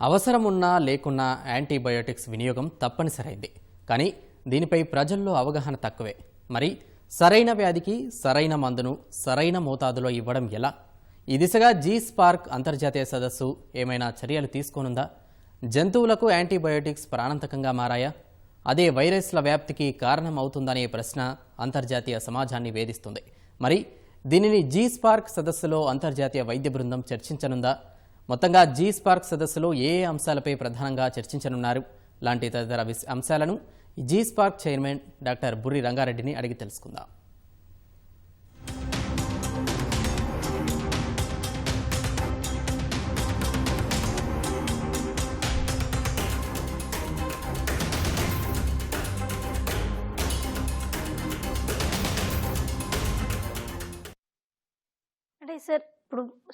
అవసరం ఉన్నా లేకున్నా యాంటీబయోటిక్స్ వినియోగం తప్పనిసరైంది. కానీ దీనిపై ప్రజల్లో అవగాహన తక్కువే. మరి సరైన వ్యాధికి సరైన మందును సరైన మోతాదులో ఇవ్వడం ఎలా? ఈ దిశగా జీ స్పార్క్ అంతర్జాతీయ సదస్సు ఏమైనా చర్యలు తీసుకోనుందా? జంతువులకు యాంటీబయోటిక్స్ ప్రాణాంతకంగా మారాయా? అదే వైరస్ల వ్యాప్తికి కారణం అవుతుందనే ప్రశ్న అంతర్జాతీయ సమాజాన్ని వేధిస్తుంది. మరి దీనిని జీ స్పార్క్ సదస్సులో అంతర్జాతీయ వైద్య బృందం చర్చించనుందా? మొత్తంగా జీ స్పార్క్ సదస్సులో ఏ అంశాలపై ప్రధానంగా చర్చించనున్నారు? లాంటి తదితర అంశాలను G Spark chairman doctor Burri రంగారెడ్డిని అడిగి తెలుసుకుందాం.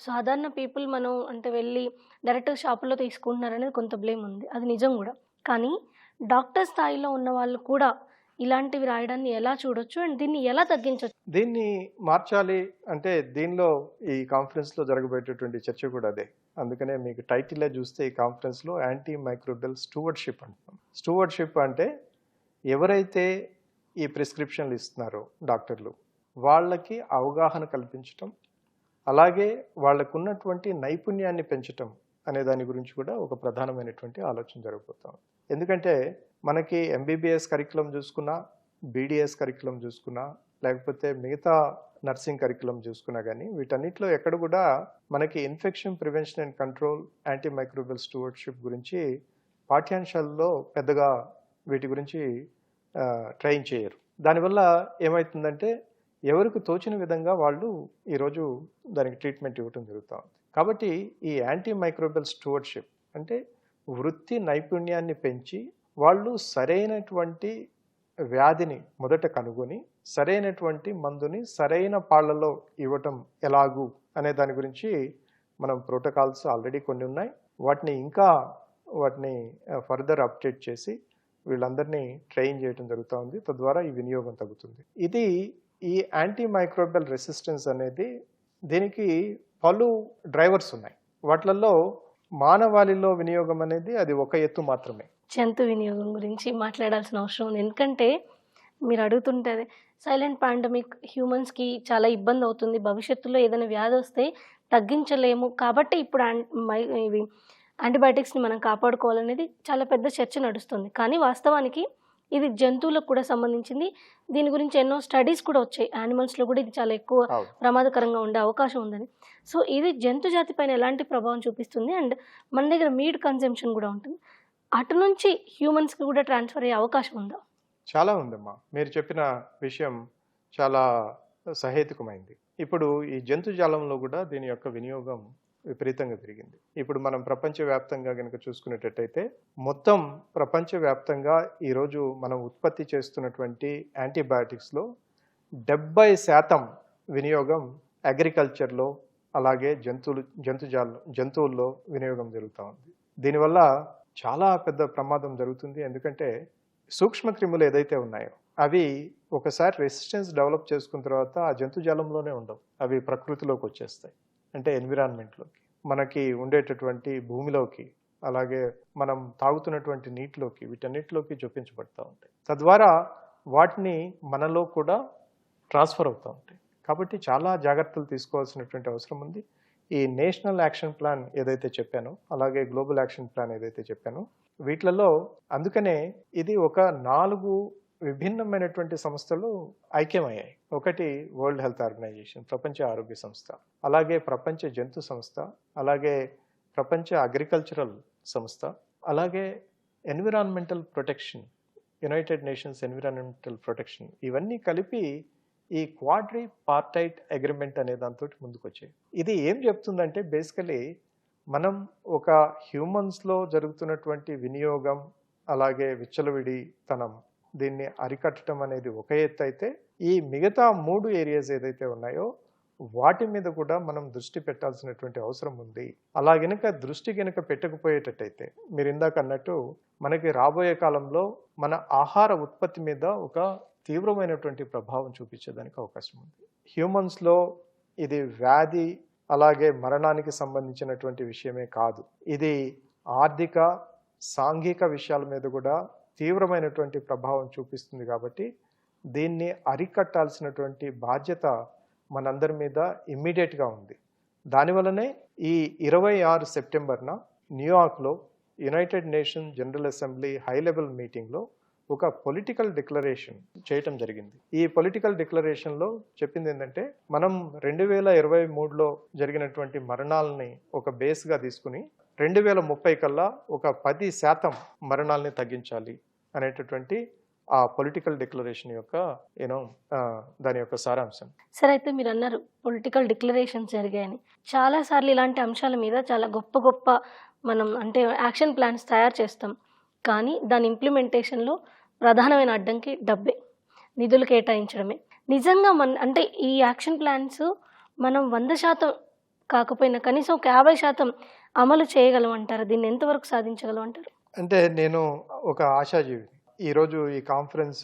సాధారణ పీపుల్ మనం అంటే వెళ్ళి డైరెక్ట్ షాపుల్లో తీసుకుంటున్నారనేది కొంత బ్లేమ్ ఉంది. అది నిజం కూడా. కానీ డాక్టర్ స్థాయిలో ఉన్న వాళ్ళు కూడా ఇలాంటివి రాయడాన్ని ఎలా చూడొచ్చు అండ్ దీన్ని ఎలా తగ్గించవచ్చు దీన్ని మార్చాలి అంటే దీనిలో ఈ కాన్ఫరెన్స్లో జరగబోయేటటువంటి చర్చ కూడా అదే. అందుకనే మీకు టైటిలే చూస్తే ఈ కాన్ఫరెన్స్లో యాంటీ మైక్రోబియల్ స్టూవర్డ్షిప్ అంటున్నాం స్టూవర్డ్షిప్ అంటే ఎవరైతే ఈ ప్రిస్క్రిప్షన్లు ఇస్తున్నారో డాక్టర్లు వాళ్ళకి అవగాహన కల్పించటం అలాగే వాళ్ళకున్నటువంటి నైపుణ్యాన్ని పెంచటం అనే దాని గురించి కూడా ఒక ప్రధానమైనటువంటి ఆలోచన జరగబోతాం ఎందుకంటే మనకి ఎంబీబీఎస్ కరికులం చూసుకున్నా బీడీఎస్ కరికులం చూసుకున్నా లేకపోతే మిగతా నర్సింగ్ కరికులం చూసుకున్నా కానీ వీటన్నిటిలో ఎక్కడ కూడా మనకి infection prevention and control anti microbial stewardship గురించి పాఠ్యాంశాల్లో పెద్దగా వీటి గురించి ట్రైన్ చేయరు. దానివల్ల ఏమవుతుందంటే ఎవరికి తోచిన విధంగా వాళ్ళు ఈరోజు దానికి ట్రీట్మెంట్ ఇవ్వటం జరుగుతూ ఉంది. కాబట్టి ఈ యాంటీ మైక్రోబియల్ స్టోర్షిప్ అంటే వృత్తి నైపుణ్యాన్ని పెంచి వాళ్ళు సరైనటువంటి వ్యాధిని మొదట కనుగొని సరైనటువంటి మందుని సరైన పాళ్ళలో ఇవ్వటం ఎలాగు అనే దాని గురించి మనం ప్రోటోకాల్స్ ఆల్రెడీ కొన్ని ఉన్నాయి. వాటిని ఇంకా వాటిని ఫర్దర్ అప్డేట్ చేసి వీళ్ళందరినీ ట్రైన్ చేయడం జరుగుతూ ఉంది. తద్వారా ఈ వినియోగం తగ్గుతుంది. ఇది ఈ యాంటీ మైక్రోబల్ రెసిస్టెన్స్ అనేది దీనికి పలు డ్రైవర్స్ ఉన్నాయి. వాటిలలో మానవాళిలో వినియోగం అనేది అది ఒక ఎత్తు మాత్రమే. జంతు వినియోగం గురించి మాట్లాడాల్సిన అవసరం ఉంది. ఎందుకంటే మీరు అడుగుతుంటే సైలెంట్ పాండమిక్ హ్యూమన్స్కి చాలా ఇబ్బంది అవుతుంది. భవిష్యత్తులో ఏదైనా వ్యాధి వస్తే తగ్గించలేము. కాబట్టి ఇప్పుడు ఇవి యాంటీబయాటిక్స్ని మనం కాపాడుకోవాలనేది చాలా పెద్ద చర్చ నడుస్తుంది. కానీ వాస్తవానికి ఇది జంతువులకు కూడా సంబంధించింది. దీని గురించి ఎన్నో స్టడీస్ కూడా వచ్చాయి. యానిమల్స్లో కూడా ఇది చాలా ఎక్కువ. ప్రమాదకరంగా ఉండే అవకాశం ఉందని. సో ఇది జంతు జాతి పైన ఎలాంటి ప్రభావం చూపిస్తుంది? అండ్ మన దగ్గర మీట్ కన్జంప్షన్ కూడా ఉంటుంది. అటు నుంచి హ్యూమన్స్కి కూడా ట్రాన్స్ఫర్ అయ్యే అవకాశం ఉందా? చాలా ఉందమ్మా. మీరు చెప్పిన విషయం చాలా సహేతుకమైంది. ఇప్పుడు ఈ జంతుజాలంలో కూడా దీని యొక్క వినియోగం విపరీతంగా పెరిగింది ఇప్పుడు మనం ప్రపంచవ్యాప్తంగా కనుక చూసుకునేటట్టయితే మొత్తం ప్రపంచవ్యాప్తంగా ఈరోజు మనం ఉత్పత్తి చేస్తున్నటువంటి యాంటీబయాటిక్స్లో డెబ్బై శాతం వినియోగం అగ్రికల్చర్లో అలాగే జంతువులు జంతుజాల జంతువుల్లో వినియోగం జరుగుతూ ఉంది. దీనివల్ల చాలా పెద్ద ప్రమాదం జరుగుతుంది. ఎందుకంటే సూక్ష్మ క్రిములు ఏదైతే ఉన్నాయో అవి ఒకసారి రెసిస్టెన్స్ డెవలప్ చేసుకున్న తర్వాత ఆ జంతుజాలంలోనే ఉండవు. అవి ప్రకృతిలోకి వచ్చేస్తాయి. అంటే ఎన్విరాన్మెంట్లోకి మనకి ఉండేటటువంటి భూమిలోకి అలాగే మనం తాగుతున్నటువంటి నీటిలోకి వీటన్నిటిలోకి చొప్పించబడతా ఉంటాయి. తద్వారా వాటిని మనలో కూడా ట్రాన్స్ఫర్ అవుతూ ఉంటాయి. కాబట్టి చాలా జాగ్రత్తలు తీసుకోవాల్సినటువంటి అవసరం ఉంది. ఈ నేషనల్ యాక్షన్ ప్లాన్ ఏదైతే చెప్పానో అలాగే గ్లోబల్ యాక్షన్ ప్లాన్ ఏదైతే చెప్పానో వీటిలలో అందుకనే ఇది ఒక నాలుగు విభిన్నమైనటువంటి సంస్థలు ఐక్యమయ్యాయి. ఒకటి వరల్డ్ హెల్త్ ఆర్గనైజేషన్ ప్రపంచ ఆరోగ్య సంస్థ అలాగే ప్రపంచ జంతు సంస్థ అలాగే ప్రపంచ అగ్రికల్చరల్ సంస్థ అలాగే environmental protection united nations environmental protection ఇవన్నీ కలిపి ఈ క్వాడ్రీ పార్టైట్ అగ్రిమెంట్ అనే దాంతో ముందుకు వచ్చాయి ఇది ఏం చెప్తుందంటే బేసికలీ మనం ఒక హ్యూమన్స్లో జరుగుతున్నటువంటి వినియోగం అలాగే విచ్చలవిడితనం దీన్ని అరికట్టడం అనేది ఒక ఎత్తు అయితే ఈ మిగతా మూడు ఏరియాస్ ఏదైతే ఉన్నాయో వాటి మీద కూడా మనం దృష్టి పెట్టాల్సినటువంటి అవసరం ఉంది. అలా గనుక దృష్టి గనుక పెట్టకపోయేటట్టయితే మీరు ఇందాక అన్నట్టు మనకి రాబోయే కాలంలో మన ఆహార ఉత్పత్తి మీద ఒక తీవ్రమైనటువంటి ప్రభావం చూపించేదానికి అవకాశం ఉంది. హ్యూమన్స్లో ఇది వ్యాధి అలాగే మరణానికి సంబంధించినటువంటి విషయమే కాదు. ఇది ఆర్థిక సాంఘిక విషయాల మీద కూడా తీవ్రమైనటువంటి ప్రభావం చూపిస్తుంది కాబట్టి దీన్ని అరికట్టాల్సినటువంటి బాధ్యత మనందరి మీద ఇమ్మీడియట్గా ఉంది. దానివల్లనే ఈ ఇరవై ఆరు సెప్టెంబర్న న్యూయార్క్లో united nation general assembly high level మీటింగ్లో ఒక పొలిటికల్ డిక్లరేషన్ చేయటం జరిగింది. ఈ పొలిటికల్ డిక్లరేషన్లో చెప్పింది ఏంటంటే మనం రెండు వేల ఇరవై మూడులో జరిగినటువంటి మరణాలని ఒక బేస్గా తీసుకుని రెండు వేల ముప్పై కల్లా ఒక పది శాతం మరణాలని తగ్గించాలి అనేటటువంటి ఆ పొలిటికల్ డిక్లరేషన్ యొక్క యూనో దాని యొక్క సారాంశం. సరే అయితే మీరు అన్నారు పొలిటికల్ డిక్లరేషన్స్ జరిగాయని. చాలాసార్లు ఇలాంటి అంశాల మీద చాలా గొప్ప గొప్ప మనం అంటే యాక్షన్ ప్లాన్స్ తయారు చేస్తాం. కానీ దాని ఇంప్లిమెంటేషన్లో ప్రధానమైన అడ్డంకి డబ్బే నిధులు కేటాయించడమే. నిజంగా మన అంటే ఈ యాక్షన్ ప్లాన్స్ మనం వంద శాతం కాకపోయినా కనీసం ఒక యాభై శాతం అమలు చేయగలమంటారు? దీన్ని ఎంతవరకు సాధించగలమంటారు? అంటే నేను ఒక ఆశాజీవి. ఈరోజు ఈ కాన్ఫరెన్స్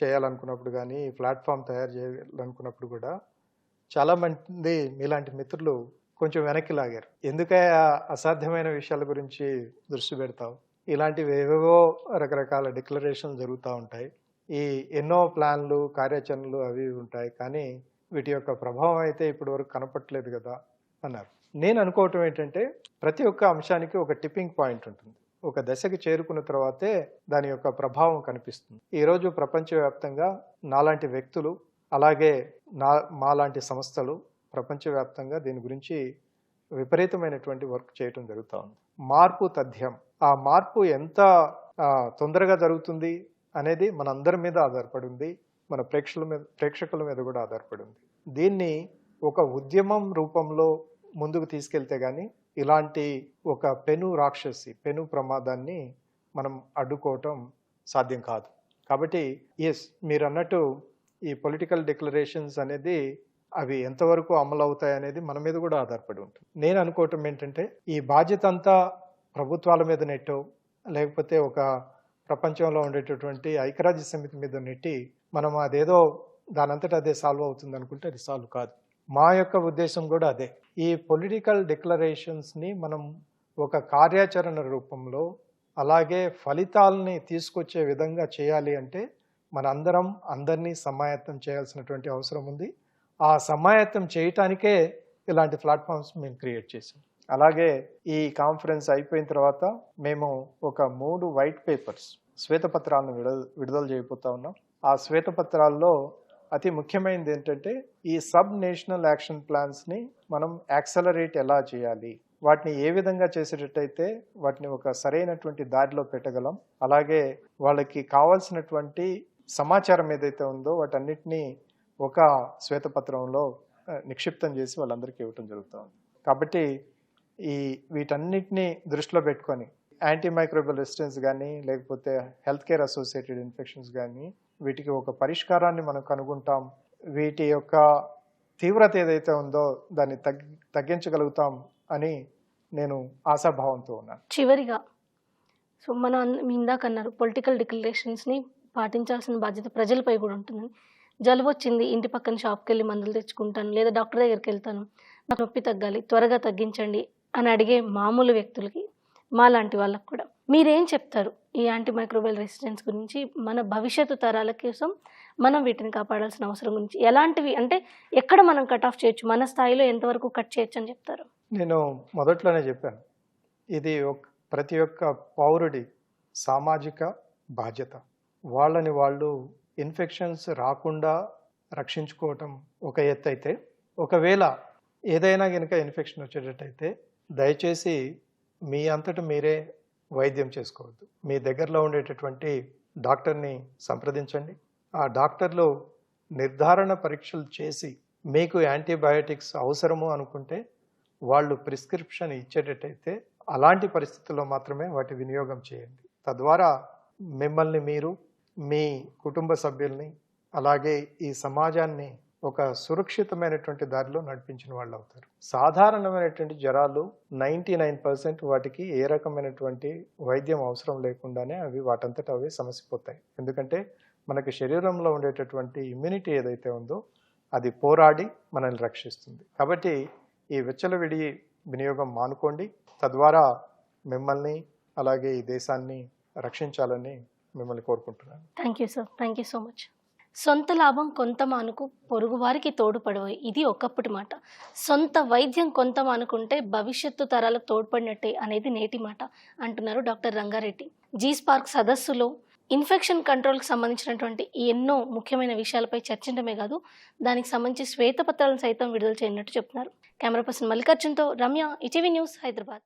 చేయాలనుకున్నప్పుడు కానీ ఈ ప్లాట్ఫామ్ తయారు చేయాలనుకున్నప్పుడు కూడా చాలామంది మీలాంటి మిత్రులు కొంచెం వెనక్కి లాగారు. ఎందుకే అసాధ్యమైన విషయాల గురించి దృష్టి పెడతావు? ఇలాంటివి ఏవేవో రకరకాల డిక్లరేషన్ జరుగుతూ ఉంటాయి. ఈ ఎన్నో ప్లాన్లు కార్యాచరణలు అవి ఉంటాయి. కానీ వీటి యొక్క ప్రభావం అయితే ఇప్పటివరకు కనపట్లేదు కదా అన్నారు. నేను అనుకోవటం ఏంటంటే ప్రతి ఒక్క అంశానికి ఒక టిప్పింగ్ పాయింట్ ఉంటుంది. ఒక దశకి చేరుకున్న తర్వాతే దాని యొక్క ప్రభావం కనిపిస్తుంది. ఈరోజు ప్రపంచవ్యాప్తంగా నాలాంటి వ్యక్తులు అలాగే నా మాలాంటి సంస్థలు ప్రపంచవ్యాప్తంగా దీని గురించి విపరీతమైనటువంటి వర్క్ చేయటం జరుగుతూ ఉంది. మార్పు తథ్యం. ఆ మార్పు ఎంత తొందరగా జరుగుతుంది అనేది మన అందరి మీద ఆధారపడి ఉంది. మన ప్రేక్షకుల మీద ప్రేక్షకుల మీద కూడా ఆధారపడి ఉంది. దీన్ని ఒక ఉద్యమం రూపంలో ముందుకు తీసుకెళ్తే కానీ ఇలాంటి ఒక పెను రాక్షసి పెను ప్రమాదాన్ని మనం అడ్డుకోవటం సాధ్యం కాదు. కాబట్టి ఎస్ మీరు అన్నట్టు ఈ పొలిటికల్ డిక్లరేషన్స్ అనేది అవి ఎంతవరకు అమలు అవుతాయి అనేది మన మీద కూడా ఆధారపడి ఉంటుంది. నేను అనుకోవటం ఏంటంటే ఈ బాధ్యత అంతా ప్రభుత్వాల మీద నెట్టో లేకపోతే ఒక ప్రపంచంలో ఉండేటటువంటి ఐక్యరాజ్య సమితి మీద నెట్టి మనం అదేదో దానంతట అదే సాల్వ్ అవుతుంది అనుకుంటే అది సాల్వ్ కాదు. మా యొక్క ఉద్దేశం కూడా అదే. ఈ పొలిటికల్ డిక్లరేషన్స్ని మనం ఒక కార్యాచరణ రూపంలో అలాగే ఫలితాలని తీసుకొచ్చే విధంగా చేయాలి అంటే మనందరం అందరినీ సమాయత్తం చేయాల్సినటువంటి అవసరం ఉంది. ఆ సమాయత్తం చేయటానికే ఇలాంటి ప్లాట్ఫామ్స్ మేము క్రియేట్ చేసాం అలాగే ఈ కాన్ఫరెన్స్ అయిపోయిన తర్వాత మేము ఒక మూడు వైట్ పేపర్స్ శ్వేతపత్రాలను విడుదల విడుదల చేయబోతా ఉన్నాం. ఆ శ్వేతపత్రాల్లో అతి ముఖ్యమైనది ఏంటంటే ఈ సబ్ నేషనల్ యాక్షన్ ప్లాన్స్ని మనం యాక్సలరేట్ ఎలా చేయాలి? వాటిని ఏ విధంగా చేసేటట్టయితే వాటిని ఒక సరైనటువంటి దారిలో పెట్టగలం? అలాగే వాళ్ళకి కావాల్సినటువంటి సమాచారం ఏదైతే ఉందో వాటన్నిటినీ ఒక శ్వేతపత్రంలో నిక్షిప్తం చేసి వాళ్ళందరికీ ఇవ్వటం జరుగుతుంది. కాబట్టి ఈ వీటన్నిటిని దృష్టిలో పెట్టుకొని యాంటీ మైక్రోబల్ రెసిస్టెన్స్ కానీ లేకపోతే హెల్త్ కేర్ అసోసియేటెడ్ ఇన్ఫెక్షన్స్ కానీ వీటికి ఒక పరిష్కారాన్ని మనం కనుగొంటాం. వీటి యొక్క తీవ్రత ఏదైతే ఉందో దాన్ని తగ్గి తగ్గించగలుగుతాం అని నేను ఆశాభావంతో ఉన్నాను. చివరిగా సో మనం మీ ఇందాక అన్నారు పొలిటికల్ డిక్లరేషన్స్ని పాటించాల్సిన బాధ్యత ప్రజలపై కూడా ఉంటుందని. జలుబు వచ్చింది ఇంటి పక్కన షాప్కి వెళ్ళి మందులు తెచ్చుకుంటాను లేదా డాక్టర్ దగ్గరికి వెళ్తాను నాకు నొప్పి తగ్గాలి త్వరగా తగ్గించండి అని అడిగే మామూలు వ్యక్తులకి మా లాంటి వాళ్ళకి కూడా. మీరేం చెప్తారు ఈ యాంటీ మైక్రోబియల్ రెసిస్టెన్స్ గురించి? మన భవిష్యత్తు తరాల కోసం మనం వీటిని కాపాడాల్సిన అవసరం గురించి. ఎలాంటివి అంటే ఎక్కడ మనం కట్ ఆఫ్ చేయొచ్చు? మన స్థాయిలో ఎంతవరకు కట్ చేయొచ్చు అని చెప్తారు? నేను మొదట్లోనే చెప్పాను. ఇది ఒక ప్రతి ఒక్క పౌరుడి సామాజిక బాధ్యత. వాళ్ళని వాళ్ళు ఇన్ఫెక్షన్స్ రాకుండా రక్షించుకోవటం ఒక ఎత్తు అయితే ఒకవేళ ఏదైనా కనుక ఇన్ఫెక్షన్ వచ్చేటట్టయితే దయచేసి మీ అంతట మీరే వైద్యం చేసుకోవద్దు. మీ దగ్గరలో ఉండేటటువంటి డాక్టర్ని సంప్రదించండి. ఆ డాక్టర్లు నిర్ధారణ పరీక్షలు చేసి మీకు యాంటీబయాటిక్స్ అవసరము అనుకుంటే వాళ్ళు ప్రిస్క్రిప్షన్ ఇచ్చేటట్టయితే అలాంటి పరిస్థితుల్లో మాత్రమే వాటి వినియోగం చేయండి. తద్వారా మిమ్మల్ని మీరు మీ కుటుంబ సభ్యుల్ని అలాగే ఈ సమాజాన్ని ఒక సురక్షితమైనటువంటి దారిలో నడిపించిన వాళ్ళు అవుతారు. సాధారణమైనటువంటి జ్వరాలు నైంటీ నైన్ పర్సెంట్ వాటికి ఏ రకమైనటువంటి వైద్యం అవసరం లేకుండానే అవి వాటంతట అవే సమసిపోతాయి ఎందుకంటే మనకి శరీరంలో ఉండేటటువంటి ఇమ్యూనిటీ ఏదైతే ఉందో అది పోరాడి మనల్ని రక్షిస్తుంది. కాబట్టి ఈ విచ్చలవిడి వినియోగం మానుకోండి. తద్వారా మిమ్మల్ని అలాగే ఈ దేశాన్ని రక్షించాలని మిమ్మల్ని కోరుకుంటున్నాను. Thank you sir thank you so much సొంత లాభం కొంత మానుకు పొరుగువారికి తోడుపడవు. ఇది ఒకప్పటి మాట. సొంత వైద్యం కొంత మానుకుంటే భవిష్యత్తు తరాలకు తోడ్పడినట్టే అనేది నేటి మాట. అంటున్నారు డాక్టర్ రంగారెడ్డి. జీ స్పార్క్ సదస్సులో ఇన్ఫెక్షన్ కంట్రోల్కి సంబంధించినటువంటి ఎన్నో ముఖ్యమైన విషయాలపై చర్చించడమే కాదు దానికి సంబంధించి శ్వేతపత్రాలను సైతం విడుదల చేయనట్టు చెప్తున్నారు. కెమెరా పర్సన్ మల్లికార్జున్తో రమ్య ఇటీవీ న్యూస్ హైదరాబాద్.